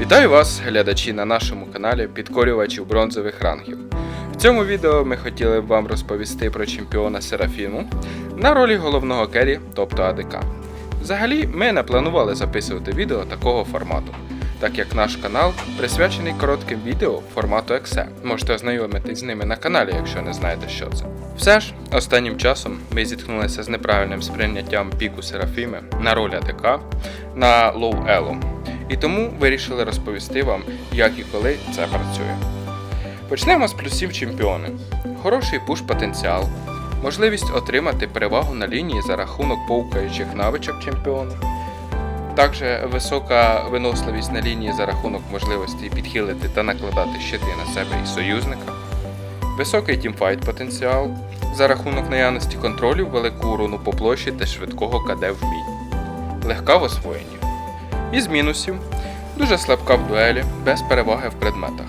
Вітаю вас, глядачі, на нашому каналі Підкорювачів бронзових рангів. В цьому відео ми хотіли б вам розповісти про чемпіона Серафіму на ролі головного керрі, тобто АДК. Взагалі, ми не планували записувати відео такого формату, так як наш канал присвячений коротким відео формату EXE. Можете ознайомитись з ними на каналі, якщо не знаєте, що це. Все ж, останнім часом ми зіткнулися з неправильним сприйняттям піку Серафіми на роль АДК на лоу Elo. І тому вирішили розповісти вам, як і коли це працює. Почнемо з плюсів чемпіони. Хороший пуш потенціал, можливість отримати перевагу на лінії за рахунок повкаючих навичок чемпіона, також висока виносливість на лінії за рахунок можливості підхилити та накладати щити на себе і союзника, високий тімфайт потенціал за рахунок наявності контролю, велику урону по площі та швидкого КД вмінь, легка в освоєнні. Із мінусів дуже слабка в дуелі, без переваги в предметах.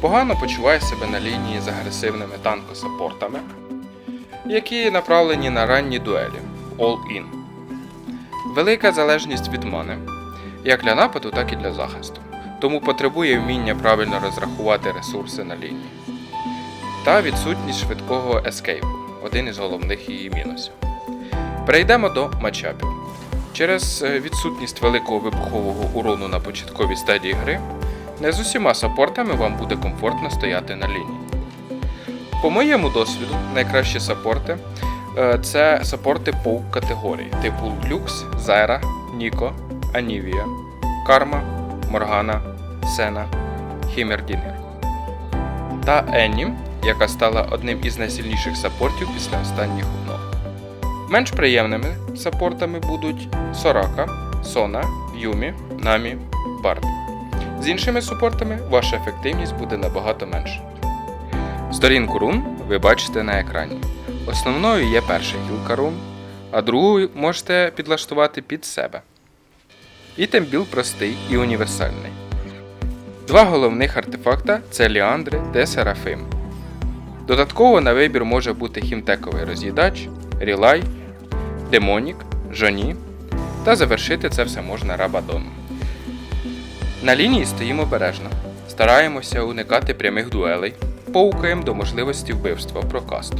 Погано почуває себе на лінії з агресивними танкосаппортами, які направлені на ранні дуелі All-In. Велика залежність від мани, як для нападу, так і для захисту, тому потребує вміння правильно розрахувати ресурси на лінії. Та відсутність швидкого ескейпу один із головних її мінусів. Перейдемо до матчапів. Через е, відсутність великого вибухового урону на початковій стадії гри, не з усіма саппортами вам буде комфортно стояти на лінії. По моєму досвіду, найкращі саппорти е, це саппорти по категорії, типу Люкс, Зайра, Ніко, Анівія, Карма, Моргана, Сена, Хімердінгер. Та Енні, яка стала одним із найсильніших саппортів після останніх. Менш приємними саппортами будуть Сорака, Сона, Юмі, Намі, Бард. З іншими супортами ваша ефективність буде набагато менша. Сторінку рун ви бачите на екрані. Основною є перша гілка рун, а другу можете підлаштувати під себе. Ітембіл простий і універсальний. Два головних артефакта це Ліандри та Серафим. Додатково на вибір може бути хімтековий роз'їдач, Рілай, Демонік, Жоні та завершити це все можна Рабадоном. На лінії стоїмо обережно, стараємося уникати прямих дуелей, поукаємо до можливості вбивства прокаст.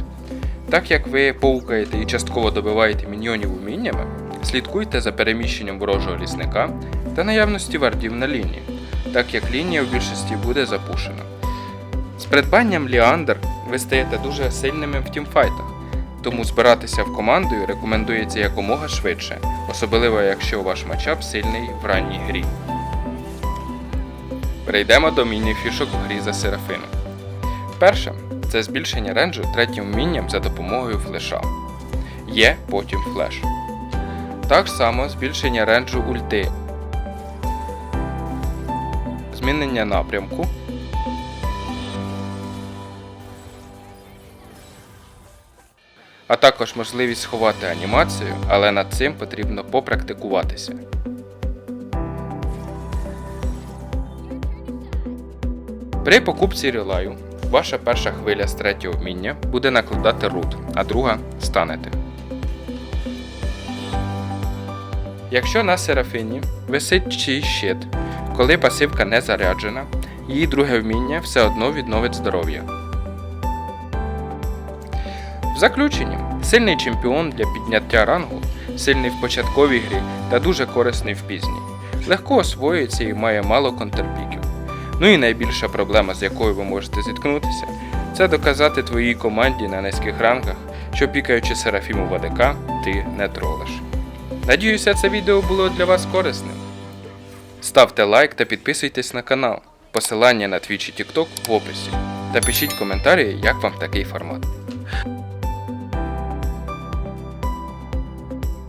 Так як ви поукаєте і частково добиваєте міньйонів уміннями, слідкуйте за переміщенням ворожого лісника та наявності вардів на лінії, так як лінія в більшості буде запушена. З придбанням Ліандр ви стаєте дуже сильними в тімфайтах, тому збиратися в командою рекомендується якомога швидше, особливо якщо ваш матчап сильний в ранній грі. Перейдемо до міні-фішок в грі за Серафину. Перше це збільшення ренджу третім вмінням за допомогою флеша. Є потім флеш. Так само збільшення ренджу ульти. Змінення напрямку. А також можливість сховати анімацію, але над цим потрібно попрактикуватися. При покупці релаю ваша перша хвиля з третього вміння буде накладати рут, а друга станете. Якщо на серафіні висить чий щит, коли пасивка не заряджена, її друге вміння все одно відновить здоров'я. В заключенні, сильний чемпіон для підняття рангу, сильний в початковій грі та дуже корисний в пізній. Легко освоюється і має мало контрпіків. Ну і найбільша проблема, з якою ви можете зіткнутися, це доказати твоїй команді на низьких рангах, що пікаючи Серафіму в АДК, ти не тролиш. Надіюся, це відео було для вас корисним. Ставте лайк та підписуйтесь на канал. Посилання на Twitch і TikTok в описі. Та пишіть коментарі, як вам такий формат.